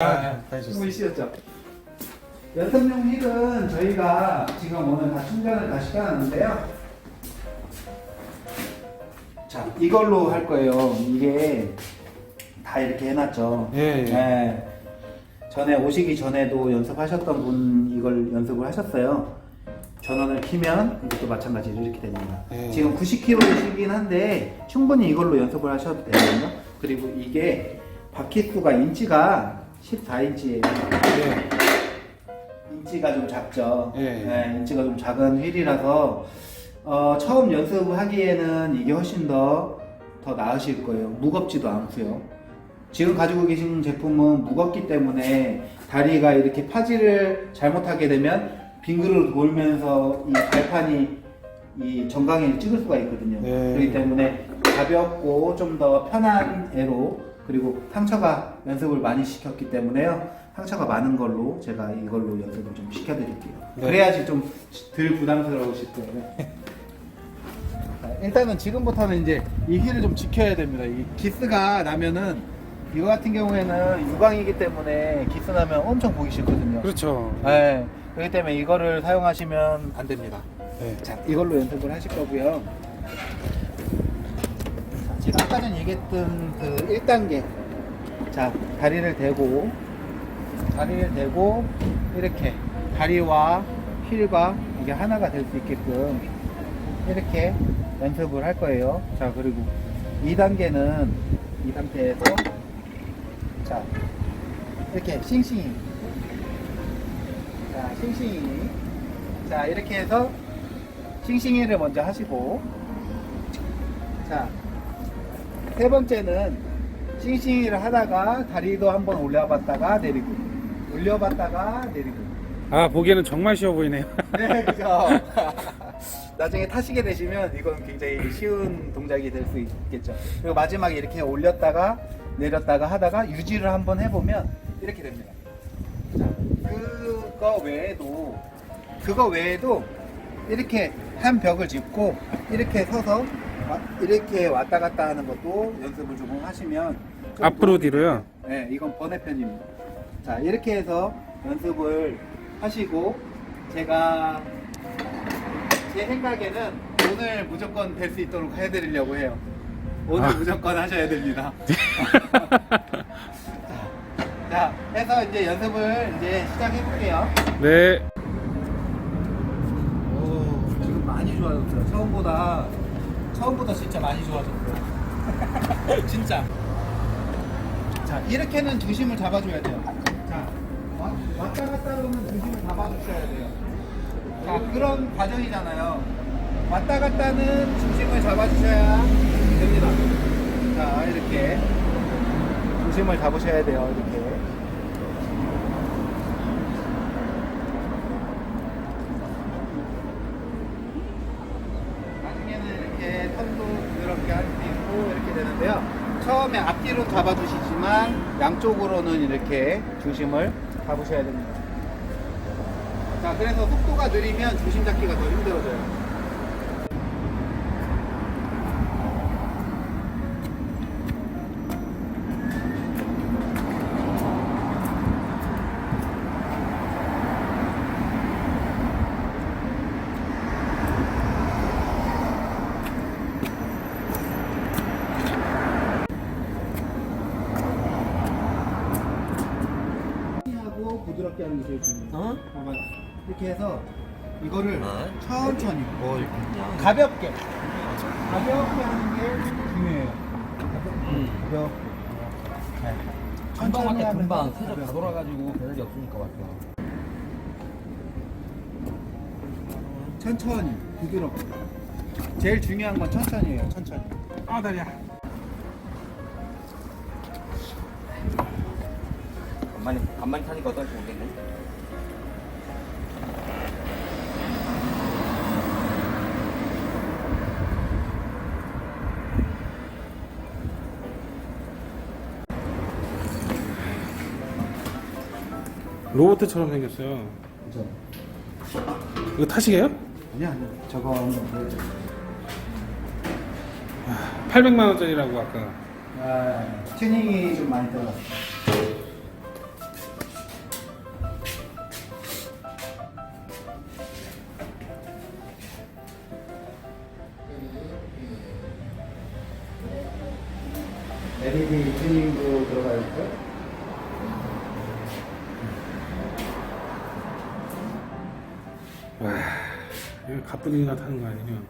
아, 보이시죠? 연습용 힐은 저희가 지금 오늘 다 충전을 다 시켜놨는데요. 자, 이걸로 할 거예요. 이게 다 이렇게 해놨죠. 예, 예. 네. 전에 오시기 전에도 연습하셨던 분 이걸 연습을 하셨어요. 전원을 키면 이것도 마찬가지로 이렇게 됩니다. 예. 지금 90kg이긴 한데 충분히 이걸로 연습을 하셔도 되거든요. 그리고 이게 바퀴 수가 인치가 14인치예요. 예. 인치가 좀 작죠. 예. 네, 인치가 좀 작은 휠이라서 어, 처음 연습하기에는 이게 훨씬 더, 더 나으실 거예요. 무겁지도 않고요. 지금 가지고 계신 제품은 무겁기 때문에 다리가 이렇게 파지를 잘못하게 되면 빙그르 돌면서 이 발판이 이 정강이를 찍을 수가 있거든요. 네. 그렇기 때문에 가볍고 좀 더 편한 애로 그리고 상처가 연습을 많이 시켰기 때문에요. 상처가 많은 걸로 제가 이걸로 연습을 좀 시켜드릴게요. 네. 그래야지 좀 덜 부담스러우실 거예요. 자, 일단은 지금부터는 이제 이 힐을 좀 지켜야 됩니다. 이 기스가 나면은 이거 같은 경우에는 유광이기 때문에 기스 나면 엄청 보기 싫거든요. 그렇죠. 네. 그렇기 때문에 이거를 사용하시면 안 됩니다. 네. 자, 이걸로 연습을 하실 거고요. 자, 제가 아까 전에 얘기했던 그 1단계. 자, 다리를 대고, 다리를 대고, 이렇게 다리와 힐과 이게 하나가 될 수 있게끔 이렇게 연습을 할 거예요. 자, 그리고 2단계는 이 상태에서 자, 이렇게 싱싱히 자, 싱싱이. 자, 이렇게 해서 싱싱이를 먼저 하시고. 자, 세 번째는 싱싱이를 하다가 다리도 한번 올려봤다가 내리고. 올려봤다가 내리고. 아 보기에는 정말 쉬워 보이네요. 네, 그죠. 나중에 타시게 되시면 이건 굉장히 쉬운 동작이 될 수 있겠죠. 그리고 마지막에 이렇게 올렸다가 내렸다가 하다가 유지를 한번 해보면 이렇게 됩니다. 자, 그거 외에도 그거 외에도 이렇게 한 벽을 짚고 이렇게 서서 와- 이렇게 왔다 갔다 하는 것도 연습을 조금 하시면 좀 앞으로 뒤로요? 네, 이건 번외편입니다. 자, 이렇게 해서 연습을 하시고 제가 제 생각에는 오늘 무조건 될 수 있도록 해드리려고 해요. 오늘 아. 무조건 하셔야 됩니다. 자, 해서 이제 연습을 이제 시작해 볼게요. 네. 오, 지금 많이 좋아졌어요. 처음보다 처음보다 진짜 많이 좋아졌어요. 진짜. 자, 이렇게는 중심을 잡아줘야 돼요. 자, 와- 왔다 갔다 하면 중심을 잡아주셔야 돼요. 자, 그런 과정이잖아요. 왔다 갔다는 중심을 잡아주셔야 됩니다. 자, 이렇게 중심을 잡으셔야 돼요. 이렇게. 나중에는 이렇게 턴도 부드럽게 할 수 있고 이렇게 되는데요. 앞뒤로 잡아주시지만 양쪽으로는 이렇게 중심을 잡으셔야 됩니다. 자, 그래서 속도가 느리면 중심 잡기가 더 힘들어져요. 하고 부드럽게 하는 게 제일 중요해요. 어? 봐봐요. 이렇게 해서 이거를 아, 천천히 뭐 이렇게 가볍게 가볍게 하는 게 중요해요. 가볍게 음. 가볍게. 네. 금방밖에 하면서 금방 세적 가볍게. 다 돌아가지고 배달이 없으니까 맞죠. 천천히 부드럽게. 제일 중요한 건 천천히예요. 천천히. 아 다리야. 간만에 간만에 타니까 어떨지 모르겠네. 로봇처럼 생겼어요. 그죠? 이거 타시게요? 아니야, 아니야. 저거 한번 보여줘. 800만 원짜리라고 아까. 아, 튜닝이 좀 많이 들어갔어. LED 튜닝도 들어가 있고. 와, 이거 가쁘니나 타는 거 아니면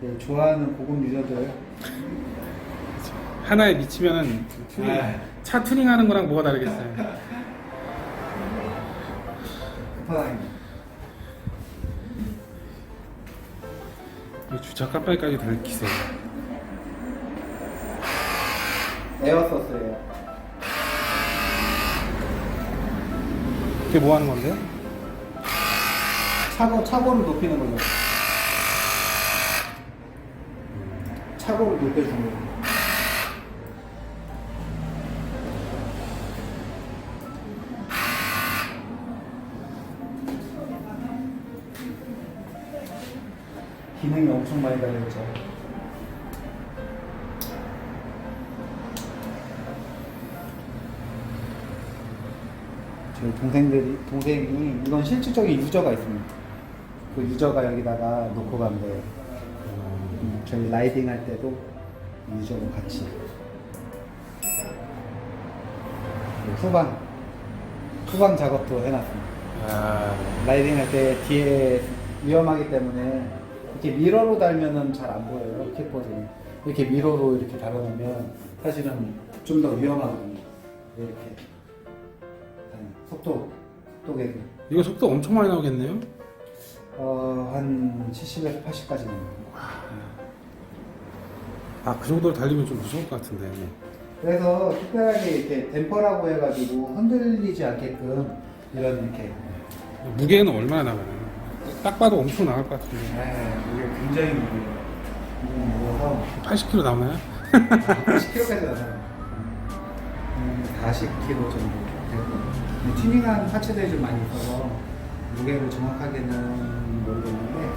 네, 좋아하는 고급 유저들. 하나에 미치면은 튜닝, 아. 차 튜닝하는 거랑 뭐가 다르겠어요? 급하다입니다. 이 주차 깜빡이까지 달 기세. 에어서스예요. 이게 뭐 하는 건데요? 차고 차고를 높이는 거죠. 차고를 높여주는 거죠. 기능이 엄청 많이 달려있죠. 저희 동생들이 동생이 이건 실질적인 유저가 있습니다. 그 유저가 여기다가 놓고 간 거예요. 음, 저희 라이딩 할 때도 유저랑 같이 그리고 후방 후방 작업도 해놨습니다. 아, 라이딩 할 때 뒤에 위험하기 때문에 이렇게 미러로 달면은 잘 안 보여요 킥보드는 이렇게 미러로 이렇게 달아놓으면 사실은 좀 더 위험하거든요. 이렇게 네, 속도 속도계도 이거 속도 엄청 많이 나오겠네요? 어 한 70에서 80까지 나옵니다. 아, 그 정도로 달리면 좀 무서울 것 같은데. 그래서 특별하게 이렇게 댐퍼라고 해가지고 흔들리지 않게끔 이런 이렇게 무게는 얼마나 나가나요? 딱 봐도 엄청 나갈 것 같은데. 네, 이게 굉장히 무거워요. 무거워서 80kg 나오나요? 10kg까지 나가요. 음, 40kg 정도 되고 튜닝한 하체들이 좀 많이 있어서 무게를 정확하게는 모르겠는데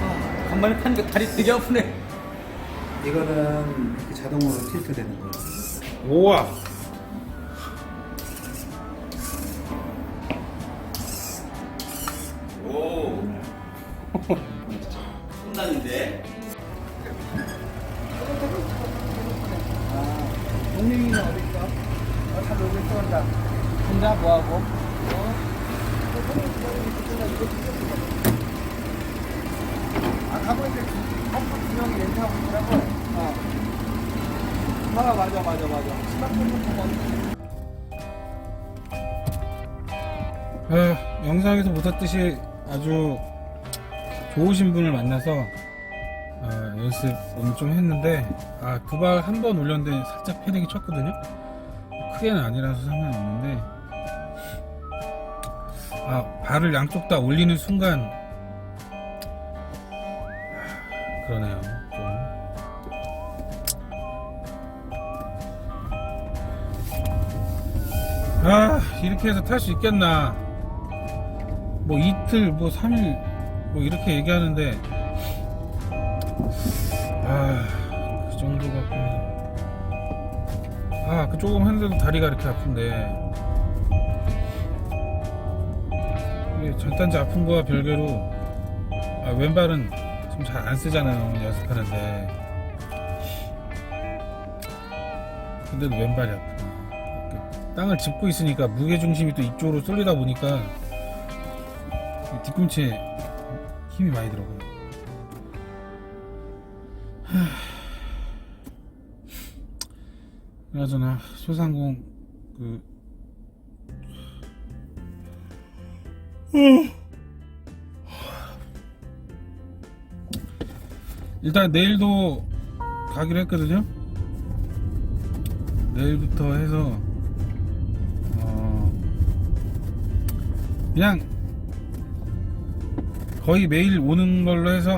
아, 간만에 타니까 다리 되게 아프네. 이거는 이렇게 자동으로 틸트 되는 거예요. 우와. 오. 혼나는데? 아, 동민이는 어디 있어? 어, 잘 놀고 있어 혼자. 혼자 뭐하고? 아, 가고 있는데 한국 두 명이 렌트하고 있더라고. 어. 아, 맞아, 맞아, 맞아. 스마트폰 보고 아, 영상에서 보셨듯이 아주 좋으신 분을 만나서 아, 연습 오늘 좀 했는데 아, 두발 한 번 올렸는데 살짝 패딩이 쳤거든요. 크게는 아니라서 상관없는데 아, 발을 양쪽 다 올리는 순간 아, 그러네요. 좀. 아 이렇게 해서 탈 수 있겠나 뭐 이틀 뭐 3일 뭐 이렇게 얘기하는데 아그 조금 했는데도 다리가 이렇게 아픈데. 이게 절단지 아픈 거와 별개로 아, 왼발은 좀 잘 안 쓰잖아요 연습하는데. 근데도 왼발이 이렇게 땅을 짚고 있으니까 무게 중심이 또 이쪽으로 쏠리다 보니까 이 뒤꿈치에 힘이 많이 들어가요. 하... 그나저나 소상공 그 일단 내일도 가기로 했거든요. 내일부터 해서 어, 그냥 거의 매일 오는 걸로 해서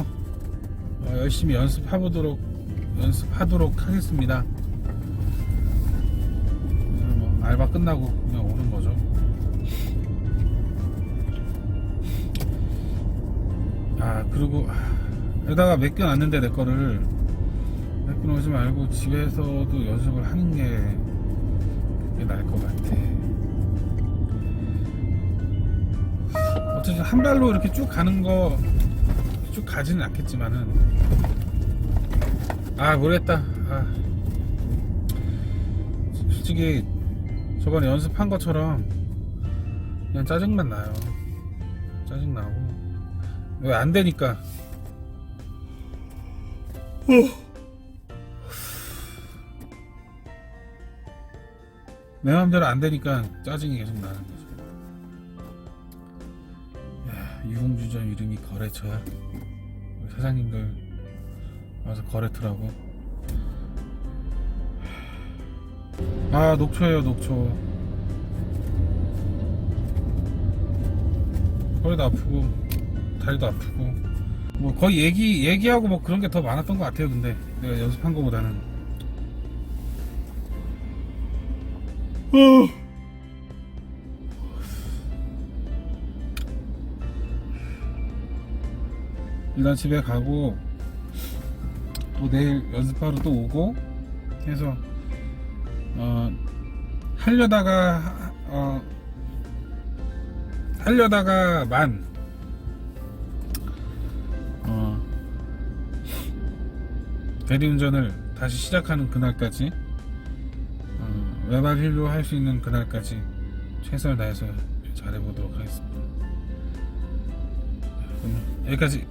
어, 열심히 연습해보도록 연습하도록 하겠습니다. 알바 끝나고 그냥 오는 거죠. 아 그리고 여기다가 맡겨놨는데 내 거를 맡겨놓지 말고 집에서도 연습을 하는 게 그게 나을 것 같아. 어쨌든 한 발로 이렇게 쭉 가는 거 쭉 가지는 않겠지만은 아 모르겠다 아 솔직히 저번에 연습한 것처럼 그냥 짜증만 나요 짜증 나고 왜 안 되니까 내 마음대로 안 되니까 짜증이 계속 나는 거죠. 야, 유공주점 이름이 거래처야. 우리 사장님들 와서 거래투라고. 아, 녹초예요, 녹초. 허리도 아프고, 다리도 아프고. 뭐 거의 얘기 얘기하고 뭐 그런 게 더 많았던 것 같아요. 근데 내가 연습한 거보다는. 일단 집에 가고 또 내일 연습하러 또 오고 해서 어 하려다가 어 하려다가만 어 대리운전을 다시 시작하는 그날까지 어, 외발 힐로 할 수 있는 그날까지 최선을 다해서 잘해보도록 하겠습니다. 그럼 여기까지